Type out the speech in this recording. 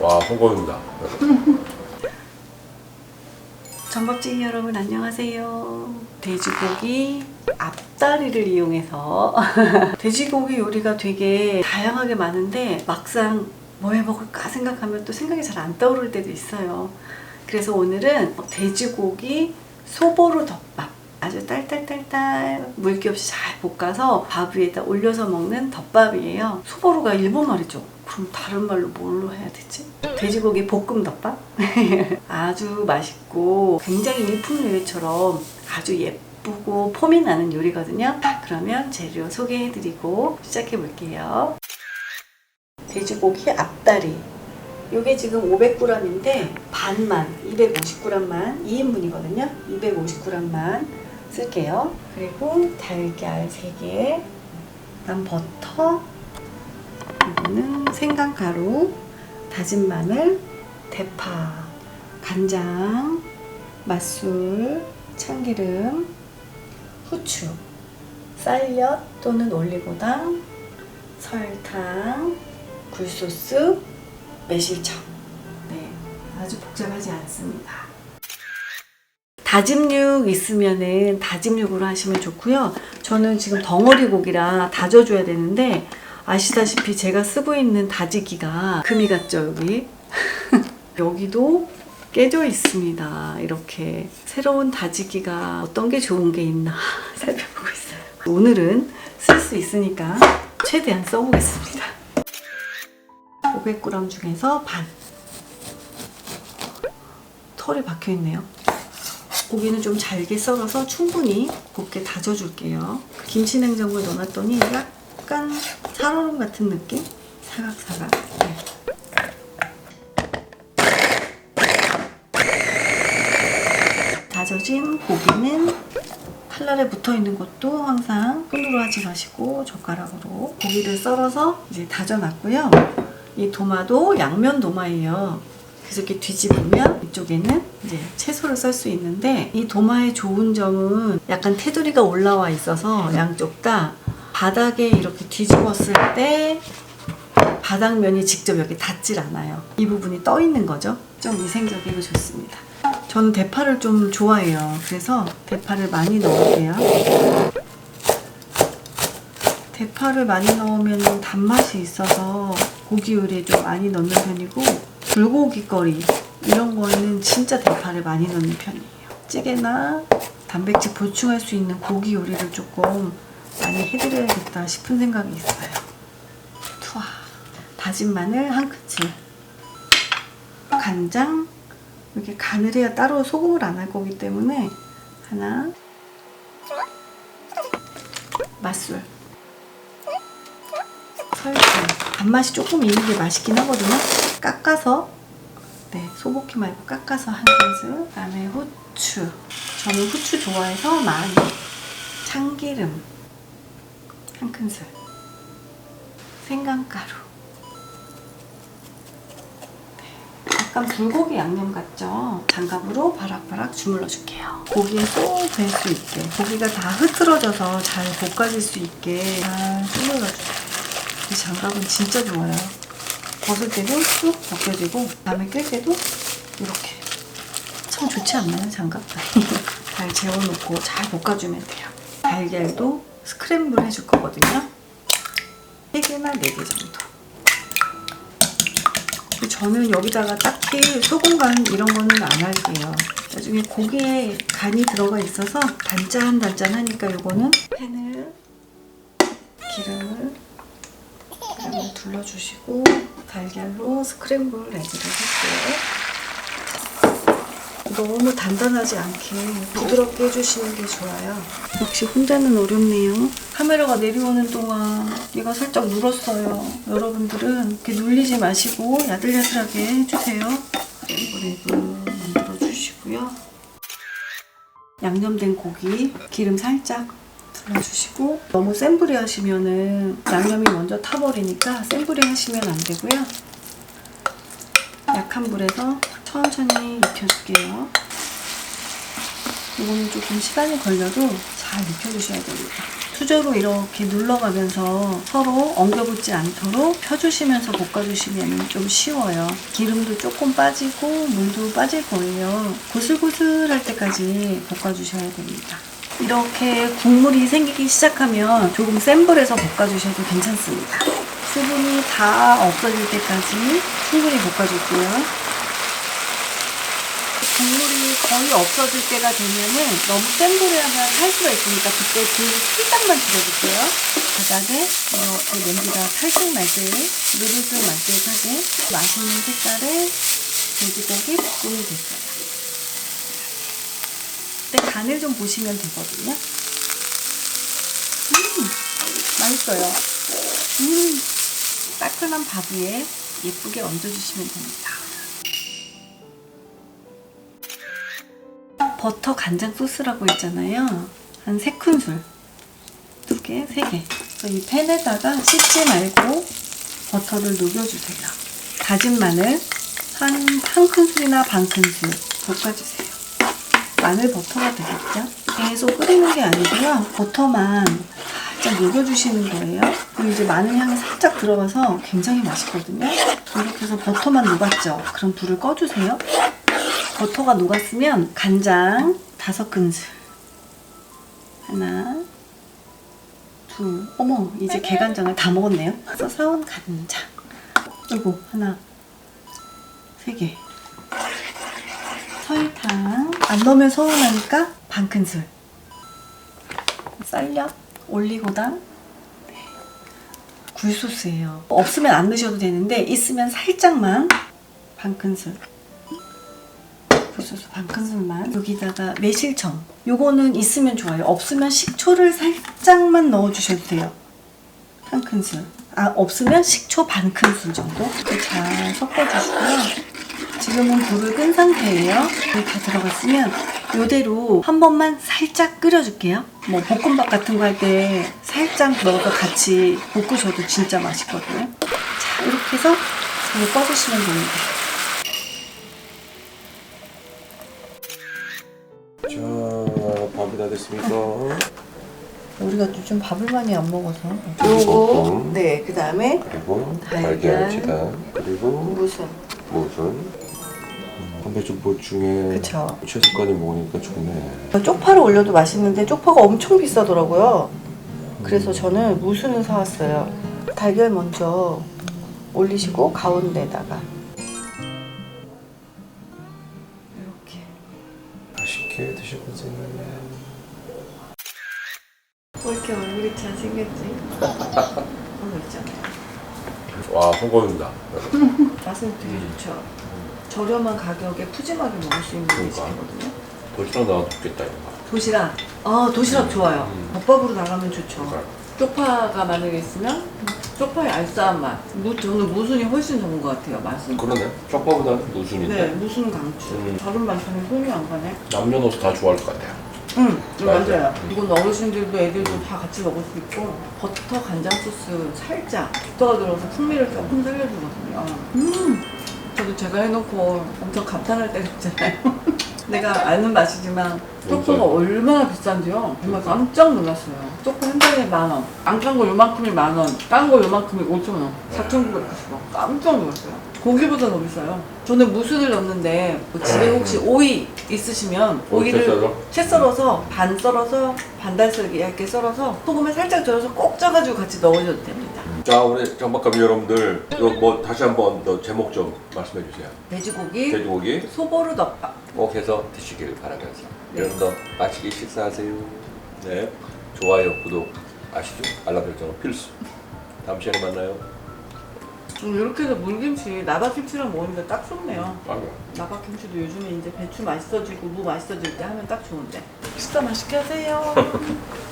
와 성공입니다. 전밥쟁이 여러분 안녕하세요. 돼지고기 앞다리를 이용해서 돼지고기 요리가 되게 다양하게 많은데 막상 뭐 해 먹을까 생각하면 또 생각이 잘 안 떠오를 때도 있어요. 그래서 오늘은 돼지고기 소보루 덮밥 아주 딸딸딸딸 물기 없이 잘 볶아서 밥 위에다 올려서 먹는 덮밥이에요. 소보루가 일본말이죠. 그럼 다른 말로 뭘로 해야 되지? 돼지고기 볶음 덮밥? 아주 맛있고 굉장히 일품 요리처럼 아주 예쁘고 폼이 나는 요리거든요. 그러면 재료 소개해드리고 시작해 볼게요. 돼지고기 앞다리. 요게 지금 500g인데 반만 250g만 2인분이거든요. 250g만 쓸게요. 그리고 달걀 3개, 그다음 버터, 이거는 생강가루, 다진 마늘, 대파, 간장, 맛술, 참기름, 후추, 쌀엿 또는 올리고당, 설탕, 굴소스, 매실청. 네, 아주 복잡하지 않습니다. 다짐육 있으면은 다짐육으로 하시면 좋고요. 저는 지금 덩어리 고기라 다져줘야 되는데 아시다시피 제가 쓰고 있는 다지기가 금이 같죠 여기 여기도 깨져 있습니다. 이렇게 새로운 다지기가 어떤 게 좋은 게 있나 살펴보고 있어요. 오늘은 쓸 수 있으니까 최대한 써보겠습니다. 500g 중에서 반 털이 박혀 있네요. 고기는 좀 잘게 썰어서 충분히 곱게 다져줄게요. 김치 냉장고에 넣어놨더니 약간 살얼음 같은 느낌? 사각사각. 네. 다져진 고기는 칼날에 붙어 있는 것도 항상 손으로 하지 마시고 젓가락으로 고기를 썰어서 이제 다져놨고요. 이 도마도 양면 도마예요. 그래서 이렇게 뒤집으면 이쪽에는 이제 채소를 썰 수 있는데 이 도마의 좋은 점은 약간 테두리가 올라와 있어서 양쪽 다 바닥에 이렇게 뒤집었을 때 바닥면이 직접 여기 닿질 않아요. 이 부분이 떠 있는 거죠. 좀 위생적이고 좋습니다. 저는 대파를 좀 좋아해요. 그래서 대파를 많이 넣을게요. 대파를 많이 넣으면 단맛이 있어서 고기 요리에 좀 많이 넣는 편이고 불고기 거리 이런 거는 진짜 대파를 많이 넣는 편이에요. 찌개나 단백질 보충할 수 있는 고기 요리를 조금 많이 해드려야겠다 싶은 생각이 있어요. 투하. 다진 마늘 한 큰술. 간장. 이렇게 간을 해야 따로 소금을 안 할 거기 때문에 하나. 맛술. 설탕. 단맛이 조금 있는 게 맛있긴 하거든요. 깎아서 네 소볶이 말고 깎아서 한 큰술 그다음에 후추 저는 후추 좋아해서 많이 참기름 한 큰술 생강가루 약간 불고기 양념 같죠? 장갑으로 바락바락 주물러 줄게요. 고기에 쏙될수 있게 고기가 다 흐트러져서 잘 볶아질 수 있게 잘 주물러 주세요. 이 장갑은 진짜 좋아요. 벗을 때도 쑥 벗겨지고 다음에 낄 때도 이렇게 참 좋지 않나요 장갑? 잘 재워놓고 잘 볶아주면 돼요. 달걀도 스크램블 해줄 거거든요. 3개나 4개 정도. 저는 여기다가 딱히 소금 간 이런 거는 안 할게요. 나중에 고기에 간이 들어가 있어서 단짠단짠 하니까 요거는 팬을 기름을 기름을 둘러주시고 달걀로 스크램블 에그를 할게요. 너무 단단하지 않게 부드럽게 해주시는 게 좋아요. 역시 혼자는 어렵네요. 카메라가 내려오는 동안 얘가 살짝 눌었어요. 여러분들은 이렇게 눌리지 마시고 야들야들하게 해주세요. 레그 만들어 주시고요. 양념된 고기 기름 살짝 둘러주시고 너무 센 불에 하시면은 양념이 먼저 타버리니까 센 불에 하시면 안 되고요. 약한 불에서 천천히 익혀줄게요. 이거는 조금 시간이 걸려도 잘 익혀주셔야 됩니다. 수저로 이렇게 눌러가면서 서로 엉겨붙지 않도록 펴주시면서 볶아주시면 좀 쉬워요. 기름도 조금 빠지고 물도 빠질 거예요. 고슬고슬할 때까지 볶아주셔야 됩니다. 이렇게 국물이 생기기 시작하면 조금 센 불에서 볶아주셔도 괜찮습니다. 수분이 다 없어질 때까지 충분히 볶아줄게요. 국물이 거의 없어질 때가 되면은 너무 센 불에 하면 할 수가 있으니까 그때 불 살짝만 줄여줄게요. 바닥에 이렇게 냄비가 살짝 날 때, 느릿을 말듯하게 맛있는 색깔의 돼지고기 볶음이 됐어요. 간을 좀 보시면 되거든요. 음, 맛있어요. 음, 따끈한 밥 위에 예쁘게 얹어주시면 됩니다. 버터 간장 소스라고 있잖아요. 한세 큰술. 두 개, 세 개. 이 팬에다가 씻지 말고 버터를 녹여주세요. 다진 마늘 한, 한 큰술이나 반 큰술 볶아주세요. 마늘 버터가 되겠죠? 계속 끓이는 게 아니고요. 버터만 살짝 녹여주시는 거예요. 그럼 이제 마늘 향이 살짝 들어가서 굉장히 맛있거든요. 이렇게 해서 버터만 녹았죠? 그럼 불을 꺼주세요. 버터가 녹았으면 간장 다섯 큰술 하나 둘 어머 이제 개간장을 다 먹었네요 그래서 사온 간장 그리고 하나 세개 설탕 안 넣으면 서운하니까 반 큰술. 쌀력 올리고당? 네. 굴소스예요. 없으면 안 넣으셔도 되는데 있으면 살짝만 반 큰술. 굴소스 반 큰술만. 여기다가 매실청. 요거는 있으면 좋아요. 없으면 식초를 살짝만 넣어주셔도 돼요. 한 큰술. 아 없으면 식초 반 큰술 정도? 이렇게 잘 섞어주시고요 지금은 불을 끈 상태예요. 다 들어갔으면 요대로 한 번만 살짝 끓여줄게요. 뭐 볶음밥 같은 거 할 때 살짝 넣어서 같이 볶으셔도 진짜 맛있거든요. 자 이렇게 해서 불을 꺼주시면 됩니다. 자, 밥이 다 됐습니까? 우리가 요즘 밥을 많이 안 먹어서. 요거, 요거 네그 다음에 그리고 달걀. 달걀 지단 그리고 무슨? 무슨 단백질 중에 그쵸. 채소까지 먹으니까 좋네. 쪽파를 올려도 맛있는데 쪽파가 엄청 비싸더라고요 그래서 저는 무순을 사왔어요 달걀 먼저 올리시고 가운데다가 이렇게 맛있게 드셔보세요. 왜 이렇게 얼굴이 잘생겼지? 그거 있잖아요 와, 성공입니다. 맛은 되게 좋죠 저렴한 가격에 푸짐하게 먹을 수 있는 그러니까. 음식이거든요 도시락 나와 좋겠다 이거. 도시락 아 도시락 좋아요 음. 덮밥으로 나가면 좋죠 그러니까. 쪽파가 만약에 있으면 쪽파의 알싸한 맛. 무, 저는 무순이 훨씬 좋은 것 같아요, 맛은. 그러네. 쪽파보다는 무순인데 네, 무순 강추. 음. 다른 반찬에 손이 안 가네. 남녀노소 다 좋아할 것 같아요. 응, 네, 맞아요. 맞아요. 이건 어르신들도 애들도 다 같이 먹을 수 있고 버터 간장 소스 살짝 버터가 들어서 풍미를 조금 살려주거든요. 음, 저도 제가 해놓고 엄청 감탄할 때가 있잖아요. 내가 아는 맛이지만 맞아요. 얼마나 비싼지요. 정말 깜짝 놀랐어요. 쪽파 한 장에 만 원. 안 깐 거 요만큼이 만 원. 깐 거 요만큼이 5천 원. 4,990원. 깜짝 놀랐어요. 고기보다 더 비싸요. 저는 무순을 넣는데 뭐 집에 혹시 오이 있으시면 오이를 음. 썰어? 채 썰어서 반 썰어서 반달 썰기 얇게 썰어서 소금에 살짝 절여서 꼭 쪄가지고 같이 넣으셔도 됩니다. 자, 우리 장박감 여러분들, 이거 뭐 다시 한번 더 제목 좀 말씀해 주세요. 돼지고기 돼지고기 소보루 덮밥. 꼭 해서 드시길 바라면서 여러분도 맛있게 식사하세요. 네, 좋아요, 구독 아시죠? 알람 설정은 필수. 다음 시간에 만나요. 음, 이렇게 해서 물김치, 나박김치랑 먹으니까 딱 좋네요. 아유. 나박김치도 요즘에 이제 배추 맛있어지고 무 맛있어질 때 하면 딱 좋은데. 식사 맛있게 하세요.